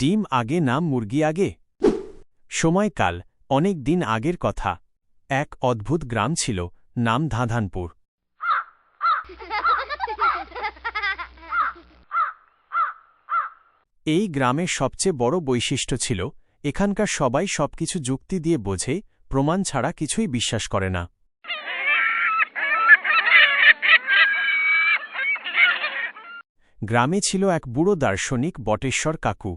ডিম আগে না মুরগি আগে? সময়কাল অনেক দিন আগের কথা। এক অদ্ভুত গ্রাম ছিল, নাম ধাঁধানপুর। এই গ্রামের সবচেয়ে বড় বৈশিষ্ট্য ছিল, এখানকার সবাই সবকিছু যুক্তি দিয়ে বোঝে, প্রমাণ ছাড়া কিছুই বিশ্বাস করে না। গ্রামে ছিল এক বুড়ো দার্শনিক বটেশ্বর কাকু।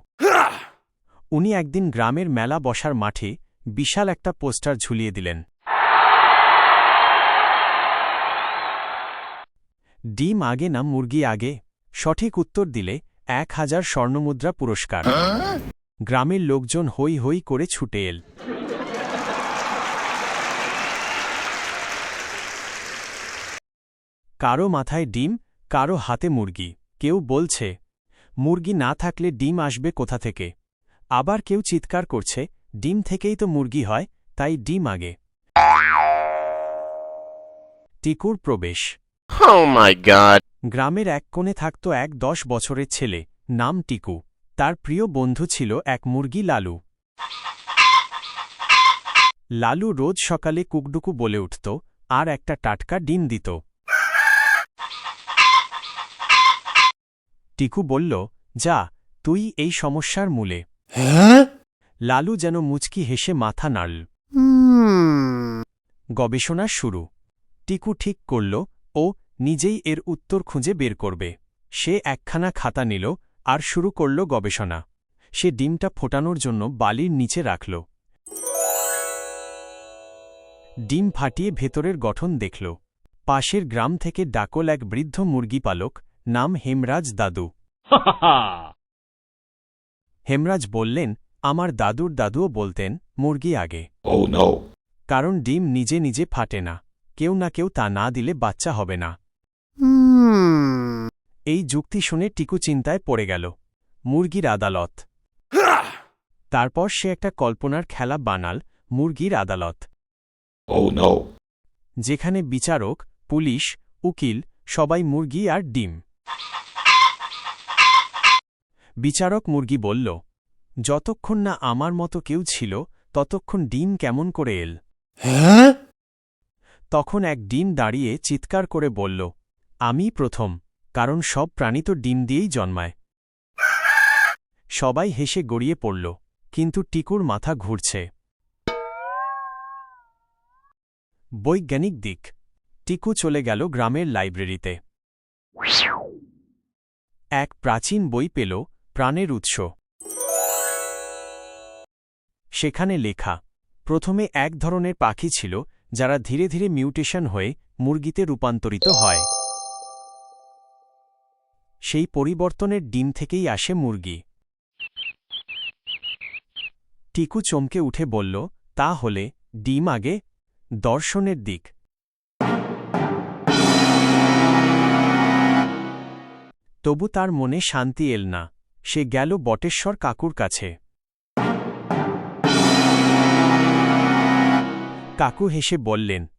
উনি একদিন গ্রামের মেলা বসার মাঠে বিশাল একটা পোস্টার ঝুলিয়ে দিলেন। ডিম আগে না মুরগি আগে? সঠিক উত্তর দিলে এক হাজার স্বর্ণমুদ্রা পুরস্কার। গ্রামের লোকজন হই হই করে ছুটে এল। কারও মাথায় ডিম, কারও হাতে মুরগি। কেউ বলছে মুরগি না থাকলে ডিম আসবে কোথা থেকে? আবার কেউ চিৎকার করছে ডিম থেকেই তো মুরগি হয় তাই ডিম আগে। টিকুর প্রবেশ। Oh. গ্রামের এক কোণে থাকত এক দশ বছরের ছেলে নাম টিকু। তার প্রিয় বন্ধু ছিল এক মুরগি লালু। লালু রোজ সকালে কুকডুকু বলে উঠত আর একটা টাটকা ডিম দিত। টিকু বলল যা তুই এই সমস্যার মূলে। লালু যেন মুচকি হেসে মাথা নাড়ল। গবেষণা শুরু। টিকু ঠিক করল ও নিজেই এর উত্তর খুঁজে বের করবে। সে একখানা খাতা নিল আর শুরু করল গবেষণা। সে ডিমটা ফোটানোর জন্য বালির নিচে রাখল। ডিম ফাটিয়ে ভেতরের গঠন দেখল। পাশের গ্রাম থেকে ডাকল এক বৃদ্ধ মুরগি পালক নাম হেমরাজ দাদু। হেমরাজ বললেন আমার দাদুর দাদুও বলতেন মুরগি আগে। Oh কারণ ডিম নিজে নিজে ফাটে না। কেউ না কেউ তা না দিলে বাচ্চা হবে না। এই যুক্তি শুনে টিকু চিন্তায় পড়ে গেল। মুরগির আদালত। তারপর সে একটা কল্পনার খেলা বানাল মুরগির আদালত। Oh যেখানে বিচারক পুলিশ উকিল সবাই মুরগি আর ডিম। বিচারক মুরগি বলল যতক্ষণ না আমার মতো কেউ ছিল ততক্ষণ ডিম কেমন করে এল? তখন এক ডিম দাঁড়িয়ে চিৎকার করে বলল আমি প্রথম কারণ সব প্রাণী তো ডিম দিয়েই জন্মায়। সবাই হেসে গড়িয়ে পড়ল কিন্তু টিকুর মাথা ঘুরছে। বৈজ্ঞানিক দিক টিকু চলে গেল গ্রামের লাইব্রেরিতে। এক প্রাচীন বই পেল, প্রাণের উৎস। সেখানে লেখা, প্রথমে এক ধরনের পাখি ছিল, যারা ধীরে ধীরে মিউটেশন হয়ে মুরগিতে রূপান্তরিত হয়। সেই পরিবর্তনের ডিম থেকেই আসে মুরগি। টিকু চমকে উঠে বলল, তা হলে ডিম আগে দর্শনের দিক। তবু তার মনে শান্তি এল না। সে গেল বটেশ্বর কাকুর কাছে। কাকু হেসে বললেন,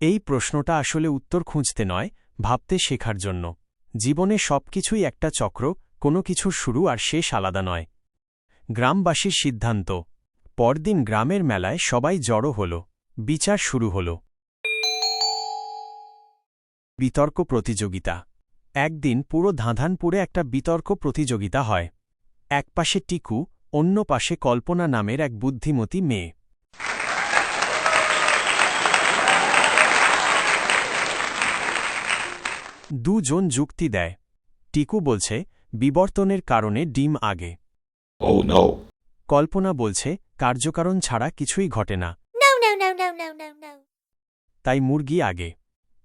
এই প্রশ্নটা আসলে উত্তর খুঁজতে নয়, ভাবতে শেখার জন্য। জীবনে সবকিছুই একটা চক্র, কোনো কিছুর শুরু আর শেষ আলাদা নয়। গ্রামবাসীর সিদ্ধান্ত। পরদিন গ্রামের মেলায় সবাই জড়ো হল। বিচার শুরু হল। বিতর্ক প্রতিযোগিতা। একদিন পুরো ধাঁধানপুরে একটা বিতর্ক প্রতিযোগিতা হয়। এক পাশে টিকু অন্য পাশে কল্পনা নামের এক বুদ্ধিমতী মেয়ে। দুজন যুক্তি দেয়। টিকু বলছে বিবর্তনের কারণে ডিম আগে। Oh. কল্পনা বলছে কার্যকারণ ছাড়া কিছুই ঘটে না. তাই মুরগি আগে।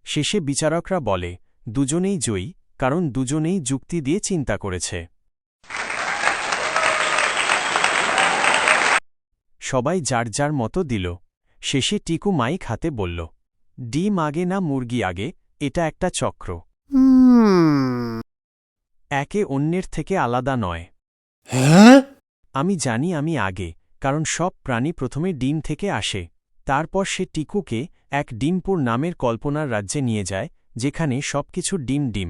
শেষে বিচারকরা বলে দুজনেই জয়ী। কারণ দুজনেই যুক্তি দিয়ে চিন্তা করেছে। সবাই যার যার মতো দিল। শেষে টিকু মাইক হাতে বলল ডিম আগে না মুরগি আগে? এটা একটা চক্র। একে অন্যের থেকে আলাদা নয়। আমি জানি আমি আগে কারণ সব প্রাণী প্রথমে ডিম থেকে আসে। তারপর সে টিকুকে এক ডিমপুর নামের কল্পনার রাজ্যে নিয়ে যায় যেখানে সবকিছু ডিম ডিম।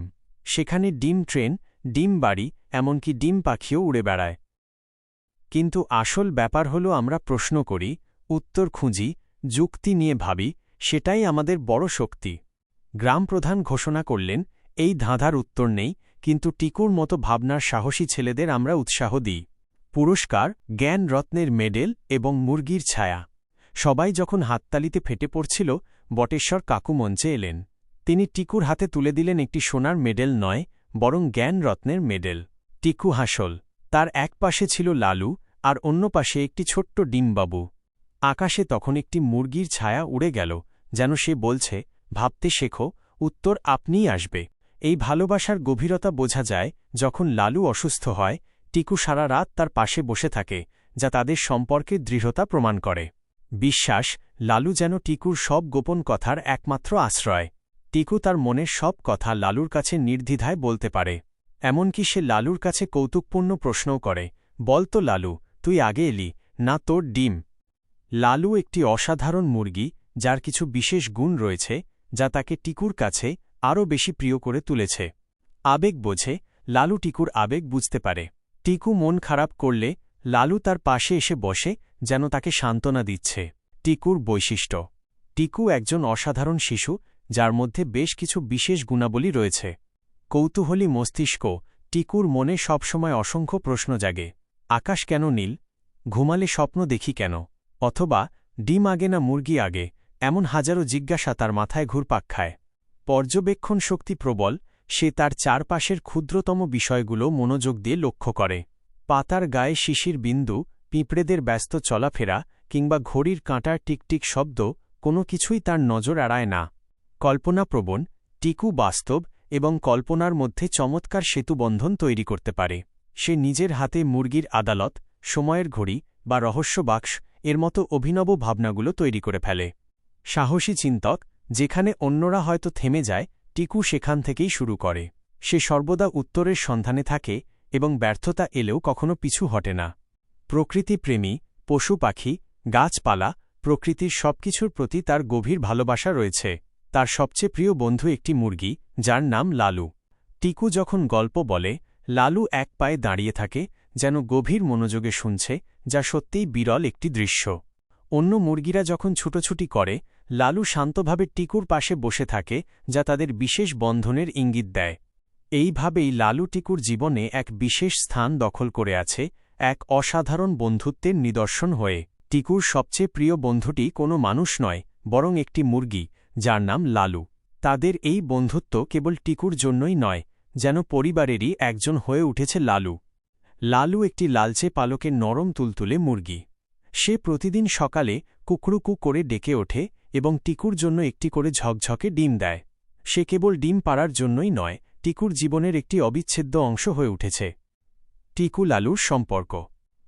সেখানে ডিম ট্রেন, ডিম বাড়ি, এমনকি ডিম পাখিও উড়ে বেড়ায়। কিন্তু আসল ব্যাপার হল আমরা প্রশ্ন করি, উত্তর খুঁজি, যুক্তি নিয়ে ভাবি, সেটাই আমাদের বড় শক্তি। গ্রাম প্রধান ঘোষণা করলেন, এই ধাঁধার উত্তর নেই, কিন্তু টিকুর মতো ভাবনার সাহসী ছেলেদের আমরা উৎসাহ দিই। পুরস্কার, জ্ঞান রত্নের মেডেল এবং মুরগির ছায়া। সবাই যখন হাততালিতে ফেটে পড়ছিল, বটেশ্বর কাকু মঞ্চে এলেন। তিনি টিকুর হাতে তুলে দিলেন একটি সোনার মেডেল নয়, বরং জ্ঞান রত্নের মেডেল। টিকু হাসল। তার এক পাশে ছিল লালু, আর অন্য পাশে একটি ছোট্ট ডিমবাবু। আকাশে তখন একটি মুরগির ছায়া উড়ে গেল, যেন সে বলছে, ভাবতে শেখো, উত্তর আপনিই আসবে। এই ভালোবাসার গভীরতা বোঝা যায়, যখন লালু অসুস্থ হয়, টিকু সারা রাত তার পাশে বসে থাকে, যা তাদের সম্পর্কে দৃঢ়তা প্রমাণ করে। বিশ্বাস, লালু যেন টিকুর সব গোপন কথার একমাত্র আশ্রয়। টিকু তার মনের সব কথা লালুর কাছে নির্দ্বিধায় বলতে পারে। এমনকি সে লালুর কাছে কৌতুকপূর্ণ প্রশ্নও করে, বল তো লালু, তুই আগে এলি, না তোর ডিম? লালু একটি অসাধারণ মুরগি, যার কিছু বিশেষ গুণ রয়েছে, যা তাকে টিকুর কাছে আরও বেশি প্রিয় করে তুলেছে। আবেগ বোঝে, লালু টিকুর আবেগ বুঝতে পারে। টিকু মন খারাপ করলে, লালু তার পাশে এসে বসে, যেন তাকে সান্ত্বনা দিচ্ছে। টিকুর বৈশিষ্ট্য, টিকু একজন অসাধারণ শিশু যার মধ্যে বেশ কিছু বিশেষ গুণাবলী রয়েছে। কৌতূহলী মস্তিষ্ক, টিকুর মনে সবসময় অসংখ্য প্রশ্ন জাগে। আকাশ কেন নীল? ঘুমালে স্বপ্ন দেখি কেন? অথবা, ডিম আগে না মুরগি আগে? এমন হাজারো জিজ্ঞাসা তার মাথায় ঘুরপাক খায়। পর্যবেক্ষণ শক্তি প্রবল, সে তার চারপাশের ক্ষুদ্রতম বিষয়গুলো মনোযোগ দিয়ে লক্ষ্য করে। পাতার গায়ে শিশির বিন্দু, পিঁপড়েদের ব্যস্ত চলাফেরা, কিংবা ঘড়ির কাঁটার টিকটিক শব্দ, কোনো কিছুই তার নজর এড়ায় না। কল্পনাপ্রবণ, টিকু বাস্তব এবং কল্পনার মধ্যে চমৎকার সেতুবন্ধন তৈরি করতে পারে। সে নিজের হাতে মুরগির আদালত, সময়ের ঘড়ি বা রহস্য বাক্স এর মতো অভিনব ভাবনাগুলো তৈরি করে ফেলে। সাহসী চিন্তক, যেখানে অন্যরা হয়তো থেমে যায়, টিকু সেখান থেকেই শুরু করে। সে সর্বদা উত্তরের সন্ধানে থাকে এবং ব্যর্থতা এলেও কখনো পিছু হটে না। প্রকৃতিপ্রেমী পশু পাখি, গাছপালা, প্রকৃতির সবকিছুর প্রতি তার গভীর ভালোবাসা রয়েছে। তার সবচেয়ে প্রিয় বন্ধু একটি মুরগি, যার নাম লালু। টিকু যখন গল্প বলে, লালু এক পায়ে দাঁড়িয়ে থাকে, যেন গভীর মনোযোগে শুনছে, যা সত্যিই বিরল একটি দৃশ্য। অন্য মুরগিরা যখন ছুটোছুটি করে, লালু শান্তভাবে টিকুর পাশে বসে থাকে, যা তাদের বিশেষ বন্ধনের ইঙ্গিত দেয়। এইভাবেই লালু টিকুর জীবনে এক বিশেষ স্থান দখল করে আছে, এক অসাধারণ বন্ধুত্বের নিদর্শন হয়ে। টিকুর সবচেয়ে প্রিয় বন্ধুটি কোনো মানুষ নয়, বরং একটি মুরগি যার নাম লালু। তাদের এই বন্ধুত্ব কেবল টিকুর জন্যই নয়, যেন পরিবারেরই একজন হয়ে উঠেছে লালু। লালু একটি লালচে পালকের নরম তুলতুলে মুরগি। সে প্রতিদিন সকালে কুকরুকু করে ডেকে ওঠে এবং টিকুর জন্য একটি করে ঝকঝকে ডিম দেয়। সে কেবল ডিম পাড়ার জন্যই নয়, টিকুর জীবনের একটি অবিচ্ছেদ্য অংশ হয়ে উঠেছে। টিকু লালুর সম্পর্ক।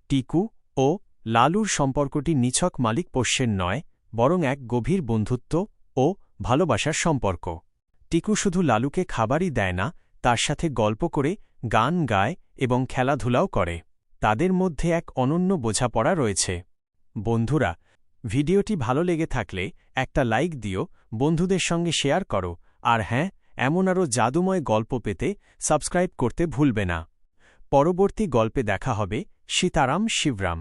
টিকু ও লালুর সম্পর্কটি নিছক মালিক পোষ্যের নয়, বরং এক গভীর বন্ধুত্ব ও ভালোবাসার সম্পর্ক। টিকু শুধু লালুকে খাবারই দেয় না, তার সাথে গল্প করে, গান গায় এবং খেলাধুলাও করে। তাদের মধ্যে এক অনন্য বোঝাপড়া রয়েছে। বন্ধুরা, ভিডিওটি ভালো লেগে থাকলে একটা লাইক দিও, বন্ধুদের সঙ্গে শেয়ার করো, আর হ্যাঁ এমন আরও জাদুময় গল্প পেতে সাবস্ক্রাইব করতে ভুলবে না। পরবর্তী গল্পে দেখা হবে, সীতারাম শিবরাম।